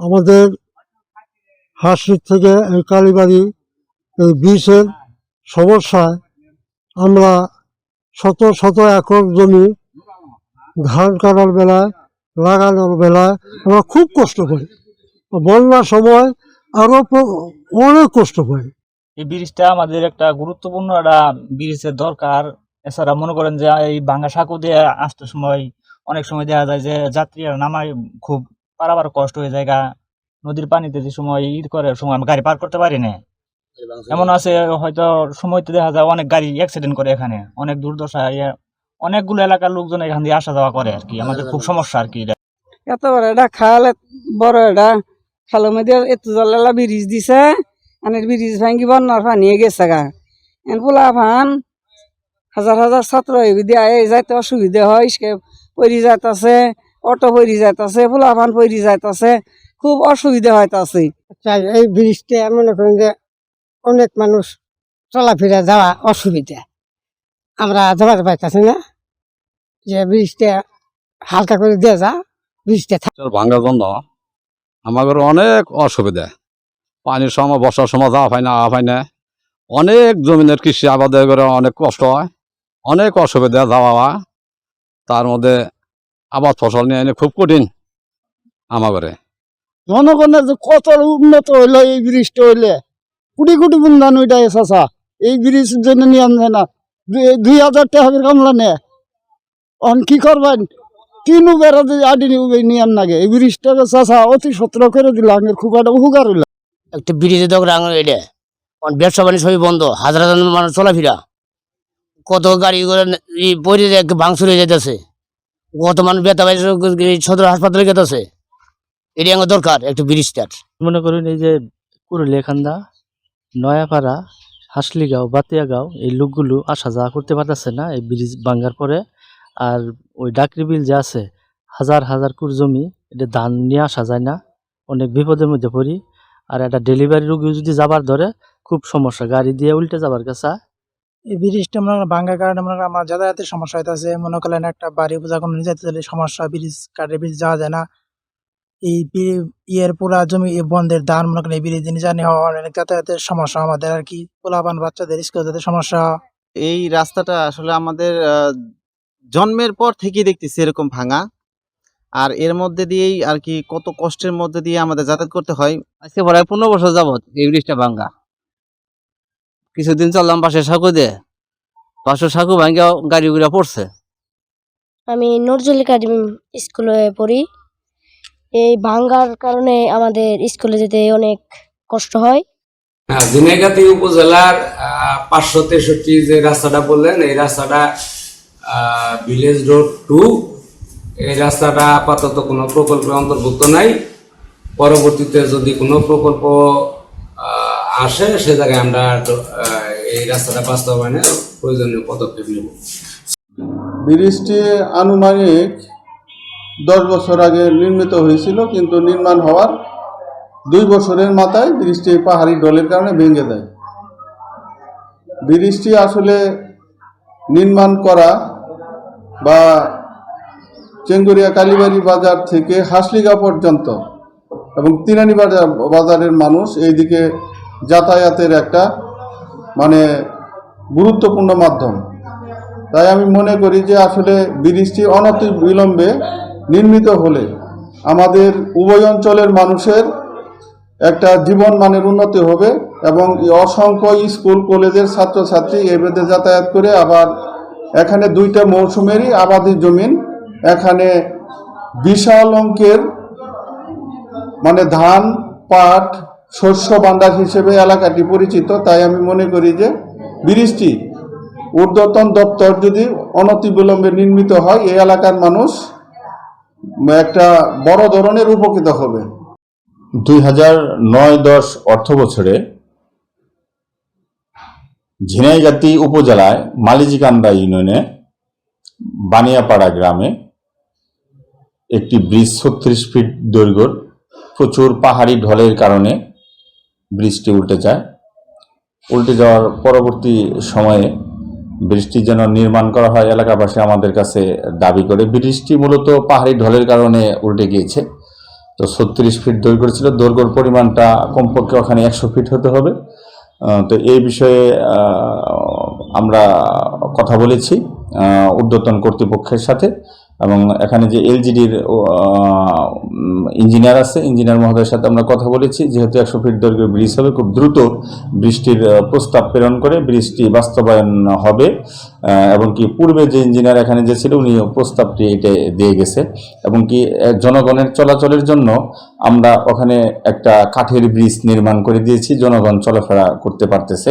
আমাদের হাসির থেকে কালীবাড়ি এই বীজের সমস্যায় আমরা শত শত একর জমি ধান কাটার বেলায়, লাগানোর বেলায় আমরা খুব কষ্ট করি। বন্যার সময় আরও অনেক কষ্ট পাই এই ব্রিজটা আমাদের একটা গুরুত্বপূর্ণ একটা ব্রিজের দরকার। এছাড়া মনে করেন যে এই ভাঙ্গা সাঁকো দিয়ে আসতে সময় অনেক সময় দেখা যায় যে যাত্রীরা নামায় খুব পারাবার কষ্ট হয়ে যায় গা। নদীর পানিতে যে সময় ঈদ করে সময় আমি গাড়ি পার করতে পারি না এমন আছে হয়তো সময়তে দেখা যায় অনেক গাড়ি অ্যাক্সিডেন্ট করে এখানে। অনেক দুর্দশা ইয়ে, অনেকগুলো এলাকার লোকজন এখান দিয়ে আসা যাওয়া করে আর কি। আমাদের খুব সমস্যা আর কি। এটা এত বড় এটা খাল বড় এটা খালের মধ্যে এত জলেলা ব্রিজ দিছে আনের ব্রিজ ভাঙ্গি বন্যার পানি গেছে গা। এন পোলা ফান হাজার হাজার ছাত্র এবিধি আয় যাইতে অসুবিধা হয় পরি যাইতাছে। অটো পরি যাইতাছে পোলা ফান পরি যাইতাছে খুব অসুবিধা হইতাছে। চাই এই ব্রিজটা মনে করেন যে অনেক মানুষ চলাফেরা যাওয়া অসুবিধা। আমরা যাবার পাইতেছি না যে ব্রিজটা হালকা করে দিয়ে যা ব্রিজটা চর ভাঙ্গার জন্য আমাদের অনেক অসুবিধা। পানির সময় বর্ষার সময় যাওয়া হয় না আওয়া হয় না। অনেক জমিনের কৃষি আবাদের করে অনেক কষ্ট হয় অনেক অসুবিধা যাওয়া হওয়া। তার মধ্যে আবাদ ফসল নিয়ে এনে খুব কঠিন আমাগরে জনগণের যে কত উন্নত হইল এই ব্রিজটা হইলে কোটি কোটি বন্ধান ওইটা এসেছা এই ব্রিজের জন্য নিয়ম নেয় না। দুই- দুই হাজার টাকা কামলা নেয় অন কি করবেন? কিনু বেড়া যদি আডিনি উবে নিয়ম নাগে এই ব্রিজটাকে চাষা অতি সত্র করে দিল আঙের খুব একটা উপকার হইল। একটা ব্রিজে দোকান আঙুল এটা অন ব্যবসা বাণিজ্য সবই বন্ধ হাজার হাজার মানুষ চলাফেরা। কত গাড়ি করে পরে ভাঙচুর হয়ে যেতেছে কত সদর আমার দরকার, একটা মনে এই যে নয়াপাড়া বাতিয়াগাঁও, এই লোকগুলো আসা যাওয়া করতে না এই ব্রিজ ভাঙ্গার পরে। আর ওই ডাকরি বিল যে আছে, হাজার হাজার কুর জমি, এটা ধান নিয়ে আসা যায় না। অনেক বিপদের মধ্যে পড়ি। আর একটা ডেলিভারি রোগী যদি যাবার ধরে, খুব সমস্যা, গাড়ি দিয়ে উল্টে যাবার কাছে। এই ব্রিজটা মনে করেন ভাঙ্গার কারণে মনে করেন আমার যাতায়াতের সমস্যা হইতেছে। মনে করেন একটা বাড়ি পূজা কোনো যেতে গেলে সমস্যা ব্রিজ কাঠের ব্রিজ যাওয়া যায় না। এই ইয়ের পুরা জমি এ বন্ধের ধান মনে করেন এই ব্রিজ দিয়ে জানি হওয়া অনেক যাতায়াতের সমস্যা আমাদের আর কি। পোলাপান বাচ্চাদের স্কুল যাতে সমস্যা এই রাস্তাটা আসলে আমাদের আহ, জন্মের পর থেকেই দেখতেছি এরকম ভাঙা। আর এর মধ্যে দিয়েই আর কি কত কষ্টের মধ্যে দিয়ে আমাদের যাতায়াত করতে হয়। আজকে প্রায় পনেরো বছর যাবত এই ব্রিজটা ভাঙ্গা। কিছুদিন চললাম পাশে সাঁকু দিয়ে। পাশে সাঁকু ভাঙ্গা গাড়ি ঘুরে পড়ছে। আমি নজরুল একাডেমি স্কুলে পড়ি। এই ভাঙ্গার কারণে আমাদের স্কুলে যেতে অনেক কষ্ট হয়। হ্যাঁ ঝিনাইগাতি উপজেলার পাঁচশো তেষট্টি যে রাস্তাটা বললেন এই রাস্তাটা ভিলেজ রোড টু এই রাস্তাটা আপাতত কোনো প্রকল্পের অন্তর্ভুক্ত নাই। পরবর্তীতে যদি কোনো প্রকল্প আসে, সে জায়গায় আমরা এই রাস্তাটা বাস্তবায়নে প্রয়োজনীয় পদক্ষেপ নেব। ব্রিজটি আনুমানিক দশ বছর আগে নির্মিত হয়েছিল, কিন্তু নির্মাণ হওয়ার দুই বছরের মাথায় ব্রিজটি পাহাড়ি ডলের কারণে ভেঙে দেয়। ব্রিজটি আসলে নির্মাণ করা বা চেঙ্গুরিয়া কালীবাড়ি বাজার থেকে হাসলিগা পর্যন্ত এবং তিনানি বাজার বাজারের মানুষ এইদিকে যাতায়াতের একটা মানে গুরুত্বপূর্ণ মাধ্যম। তাই আমি মনে করি যে আসলে ব্রিজটি অনতি বিলম্বে নির্মিত হলে আমাদের উভয় অঞ্চলের মানুষের একটা জীবন মানের উন্নতি হবে এবং অসংখ্য স্কুল, কলেজের ছাত্রছাত্রী এবেদে যাতায়াত করে আবার এখানে দুইটা মৌসুমেরই আবাদি জমিন, এখানে বিশাল অঙ্কের মানে ধান, পাট শস্য ভাণ্ডার হিসেবে এলাকাটি পরিচিত, তাই আমি মনে করি যে ব্রিজটি ঊর্ধ্বতন দপ্তর যদি অনতিবিলম্বে নির্মিত হয়, এই এলাকার মানুষ একটা বড় ধরনের উপকৃত হবে। দুই হাজার নয় দশ অর্থ বছরে ঝিনাইগাতি উপজেলায় মালিজিকান্দা ইউনিয়নে বানিয়াপাড়া গ্রামে একটি ব্রিজ ছত্রিশ ফিট দৈর্ঘ্যর প্রচুর পাহাড়ি ঢলের কারণে ব্রিজটি উল্টে যায়। উল্টে যাওয়ার পরবর্তী সময়ে ব্রিজটি যেন নির্মাণ করা হয় এলাকাবাসী আমাদের কাছে দাবি করে ব্রিজটি মূলত পাহাড়ি ঢলের কারণে উল্টে গিয়েছে। তো ছত্রিশ ফিট দৈর্ঘ্য ছিল দৈর্ঘ্যর পরিমাণটা কমপক্ষে ওখানে একশো ফিট হতে হবে। তো এই বিষয়ে আমরা কথা বলেছি ঊর্ধ্বতন কর্তৃপক্ষের সাথে। এবং এখানে যে এলজিডির ইঞ্জিনিয়ার আছে, ইঞ্জিনিয়ার মহোদয়ের সাথে আমরা কথা বলেছি। যেহেতু একশো ফিট দৈর্ঘ্য ব্রিজ হবে, খুব দ্রুত বৃষ্টির প্রস্তাব প্রেরণ করে বৃষ্টি বাস্তবায়ন হবে। এবং কি পূর্বে যে ইঞ্জিনিয়ার এখানে যে ছিল উনি প্রস্তাবটি এটা দিয়ে গেছে। এবং কি জনগণের চলাচলের জন্য আমরা ওখানে একটা কাঠের ব্রিজ নির্মাণ করে দিয়েছি। জনগণ চলাফেরা করতে পারতেছে।